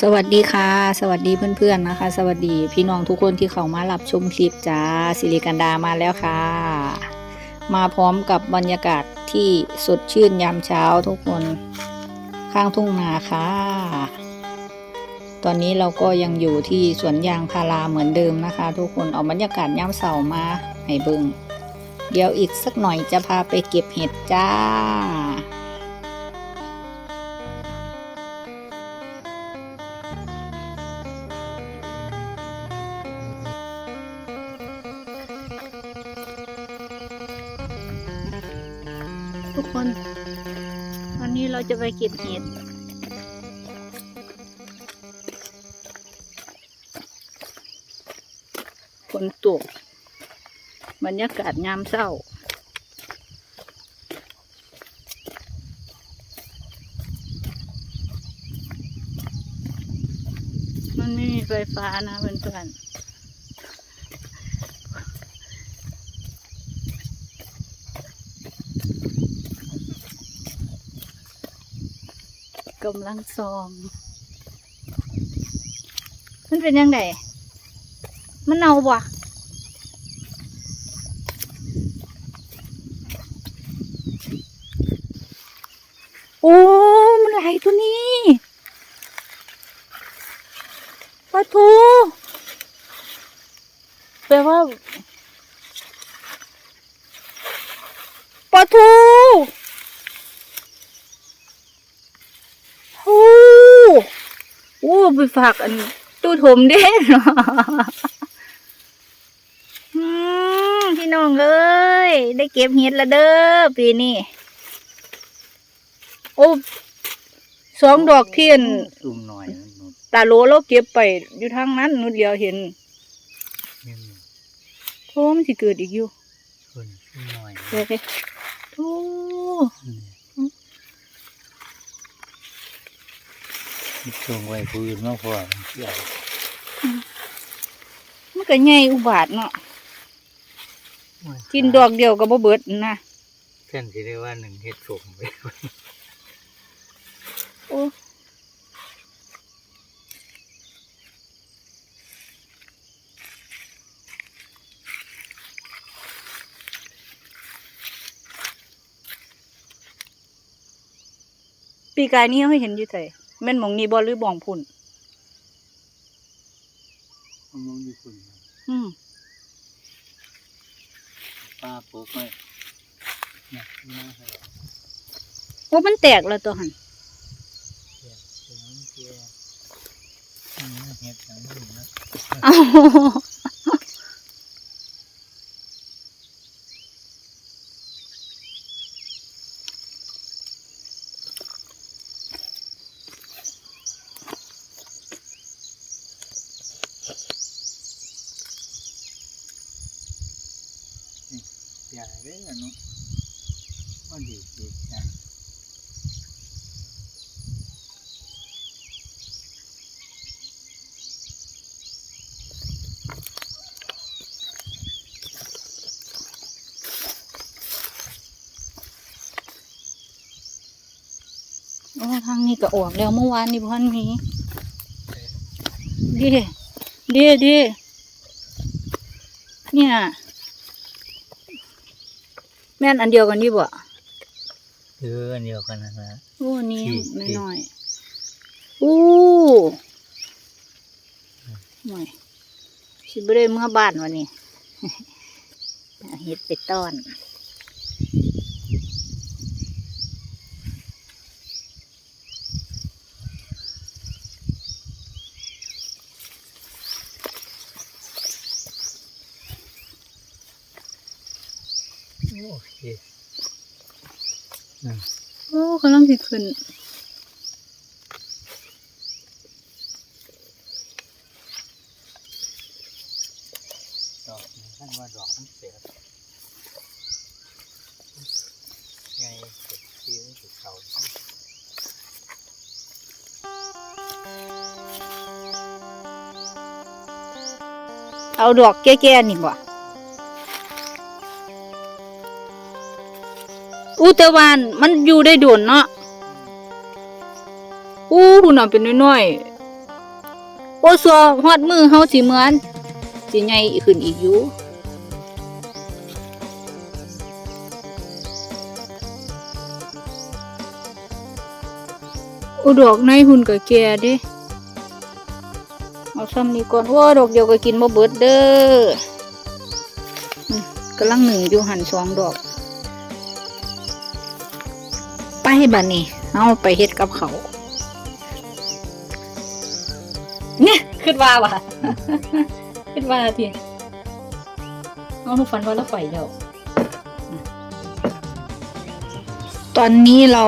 สวัสดีค่ะ สวัสดีเพื่อนๆนะคะ สวัสดีพี่น้องทุกคนที่เข้ามารับชมคลิปจ้าสิริกันดามาแล้วค่ะ มาพร้อมกับบรรยากาศที่สดชื่นยามเช้าทุกคนข้างทุ่งนาค่ะ ตอนนี้เราก็ยังอยู่ที่สวนยางพาราเหมือนเดิมนะคะ ทุกคนเอาบรรยากาศยามเสาร์มาให้เบิงเดี๋ยวอีกสักหน่อยจะพาไปเก็บเห็ดจ้า ทุกคนวันนี้เราจะไปเก็บเห็ดฝนตก บรรยากาศยามเศร้า มันไม่มีไฟฟ้านะเพื่อนๆ กำลังซอง มันเป็นยังไงมันเน่าบ่ะโอ้ มันไหลตัวนี้ปลาทูแปลว่าปลาทูโอ้โอ้ไปฝากอันตู้ถมเด้เนาะอืมพี่น้องเอ้ยได้เก็บเห็ดและเด้อปีนี้โอ้สองดอกเทียนซุ่มหน่อยนะหนูตาโหลเราเก็บไปอยู่ทางนั้นนุดเดียวเห็นเนี่ยโอ้มันสิเกิดอีกอยู่คนซุ่มหน่อยเดี๋ยวสิโอ้ ช่วงไว้ผู้อื่นมากกว่าเที่ยวมันก็ใหญ่อุบาทเนาะกินดอกเดียวก็บ่เบิดนะเส้นที่ได้ว่าหนึ่งเฮ็ดส่งไปโอ้ปีกายนี้เขาเห็นอยู่ไส แม่นหมองนี้บ่หรือบ่องพุ่นมองอยู่คุณอืมป้าปุ๊กไม่เนี่ยน่าให้ โอ้มันแตกแล้วตัวหันเที่ยวเที่ยวเที่ยวอืมเฮ็ดอย่างนี้นะอ้า ย่าเลยอะเนาะว่าดีดีจ้ะโอ้ทางนี้ก็ออกแล้วเมื่อวานนี้พันมีดีดีดีเนี่ยแม่นอันเดียวกันนี่บ่เอออันเดียวกันนะนะโอ้อันนี้ที่ไม่น้อยอู้หน่อยสิบ่ได้เมื่อบ้านวันนี้เฮ็ดไปต้อน โอเคนั่น โอ้กำลังสิขึ้นดอกนี้ท่านว่าดอกมันเสียไงเก็บที่สุดเขาเอาดอกแก่ๆนี่บ่ อู้แต่วานมันอยู่ได้โดนเนาะอู้หุ่นน่ะเป็นน้อยๆโอ้สัวฮอดมือเฮาสิเหมือนสิใหญ่ขึ้นอีกอยู่อ้ดอกในหุ่นก็แก่เด้ เอาซ้ำนี้ก่อนว่าดอกเดียวก็กินบ่เบิดเด้อกำลังหนึ่งอยู่หันสองดอก บัดนี้เอาไปเฮ็ดกับเขาเนี่ยขึ้นว่าว่ะขึ้นว่าทีเอาฝันว่าเราไฟแล้วตอนนี้เรา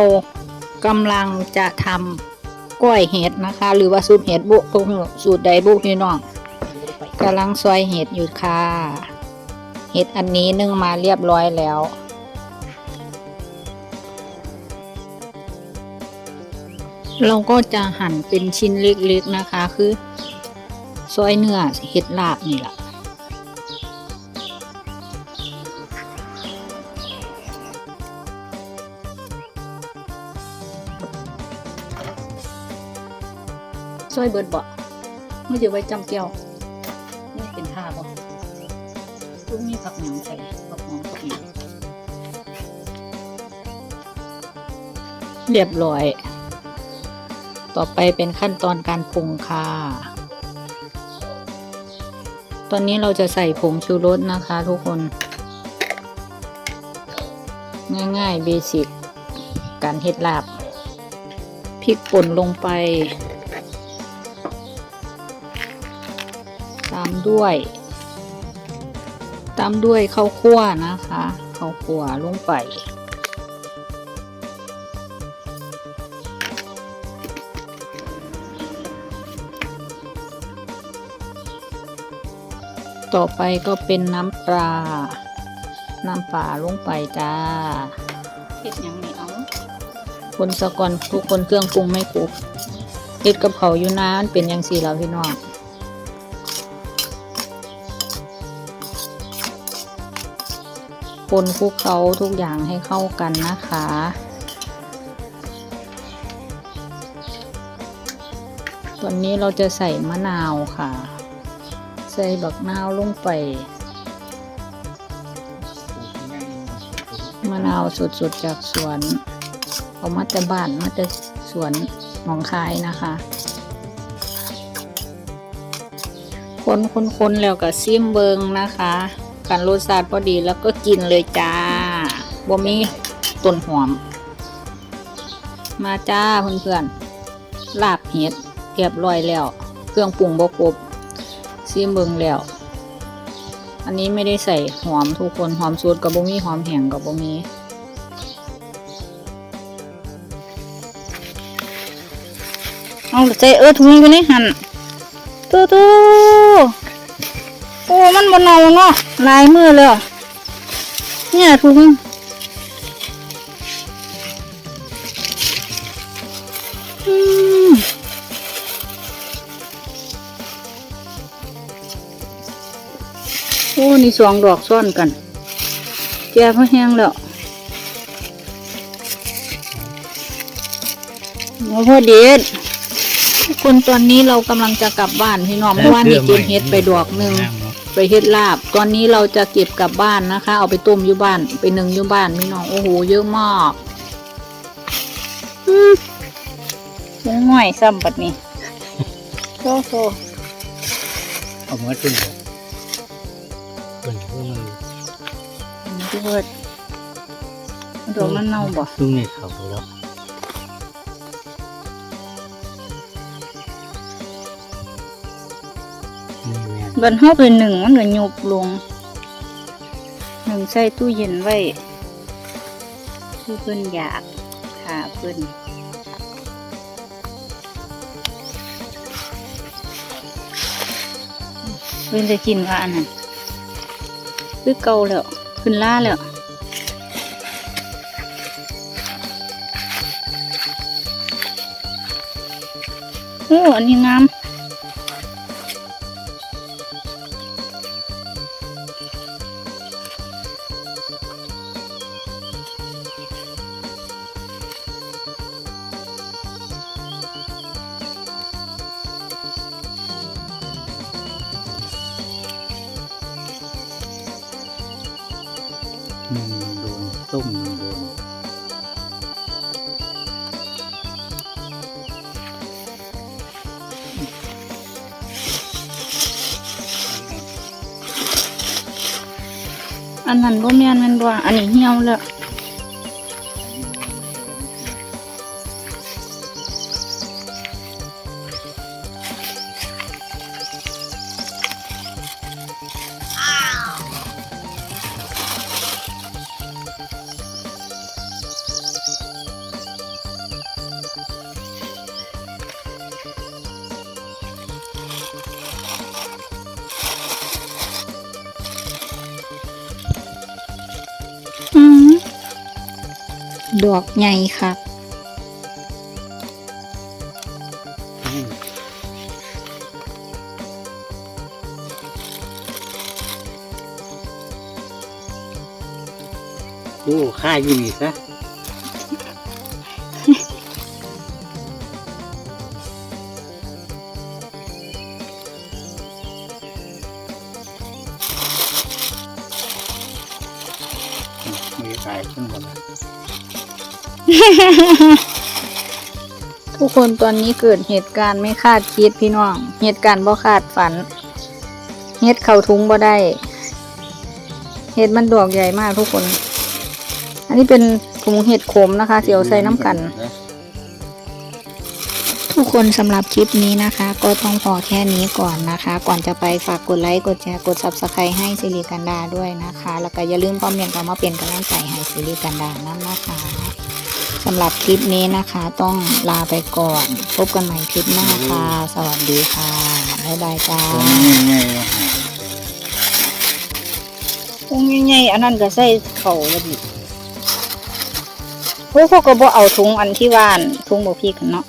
กำลังจะทำกล้วยเห็ดนะคะ หรือว่าสูตรเห็ดบุกสูตรใดบุกพี่น้องกำลังซอยเห็ดอยู่ค่ะ เห็ดอันนี้นึ่งมาเรียบร้อยแล้ว เราก็จะหั่นเป็นชิ้นเล็กๆนะคะ คือซอยเนื้อเห็ดลาบนี่แหละซอยเบิดบ่ไม่จะไว้จำเกียวนี่เป็นท่าบ่ลูกนี่ผักหนังใส่ผักหอมผักหนังเรียบร้อย ต่อไปเป็นขั้นตอนการปรุงค่ะ ตอนนี้เราจะใส่ผงชูรสนะคะทุกคน ง่ายๆเบสิกการเฮ็ดลาบพริกป่นลงไปตามด้วย ตามด้วยข้าวคั่วนะคะข้าวคั่วลงไป ต่อไปก็เป็นน้ำปลา น้ำปลาลงไปจ้าเฮ็ดหยังนี่เอาคนสะก่อนทุกคนเครื่องปรุงไม่ครบเฮ็ดกับเขาวอยู่นานเป็นยังสี่แล้วพี่น้องคนคลุกเขาทุกอย่างให้เข้ากันนะคะ ตอนนี้เราจะใส่มะนาวค่ะ ใส่บักนาวลงไป มะนาวสดๆจากสวน เอามาจากบ้านมาจากสวนหนองคายนะคะ คนคนคนแล้วก็ซิมเบิงนะคะกันรสชาติพอดีแล้วก็กินเลยจ้าบ่มีต้นหอม มาจ้าเพื่อนๆลาบเห็ดเรียบร้อยแล้ว เครื่องปรุงบ่ครบ ซิมเบิงแล้ว อันนี้ไม่ได้ใส่หอมทุกคนหอมสูตรกับบ่มีหอมแห้งกับบ่มีเอาใส่เออถุงอยู่ในหันตู้ตู้โอ้มันบนเนาเนาะลายมือเลยเนี่ยถุง นี่สองดอกซ้อนกันแก่พอแห้งแล้วโอ้พ่อเด็ดทุกคนตอนนี้เรากำลังจะกลับบ้านพี่น้องเมื่อวานนี้เก็บเห็ดไปดอกหนึ่งไปเฮ็ดลาบ ตอนนี้เราจะเก็บกลับบ้านนะคะ เอาไปต้มอยู่บ้านไปนึ่งอยู่บ้านพี่น้องโอ้โหเยอะมากอืมง่อยซ้ำปัดนี้โซ่โซ่เอามาขึ้น เพิดดอกมันเน่าบ่ซุ่มในเขาแล้วนี่แม่นบันเฮาไปหนึ่งมันก็ยุบลงหนึ่งใส่ตู้เย็นไว้คือเพิ่นอยากหาเพิ่นเพิ่นจะกินว่าอันนั้นคือเก่าแล้ว ขึ้นล่าแล้วโอ้อันนี้งาม ต้มหนึ่งบนอันนั้นบ่แม่นแม่นบ่อันนี้เหี่ยวแล้ว ดอกใหญ่ค่ะอืมดูค่าอยู่นี่ซะมือตายทั้งหมด ทุกคนตอนนี้เกิดเหตุการณ์ไม่คาดคิดพี่น้อง เหตุการณ์บ่คาดฝันเฮ็ดเข่าทุ้งบ่ได้ เห็ดมันดอกใหญ่มากทุกคน อันนี้เป็นถุงเห็ดขมนะคะเสียวใส่น้ำกัน ทุกคนสำหรับคลิปนี้นะคะ ก็ต้องพอแค่นี้ก่อนนะคะ ก่อนจะไปฝากกดไลค์ กดแชร์ กด subscribe ให้ซิริกันดาด้วยนะคะ แล้วก็อย่าลืมคอมเมนต์เข้ามาเป็นกำลังใจให้ซิริกันดานั่นนะคะ สำหรับคลิปนี้นะคะ ต้องลาไปก่อน พบกันใหม่คลิปหน้าค่ะ สวัสดีค่ะ บ๊ายบายจ้าตรงนี้ง่ายๆเนาะพวกใหญ่ๆอันนั้นก็ใส่เข่าแล้วดิพวกเขาก็บ่เอาถุงอันที่ว่านถุงบ่พีกันเนาะ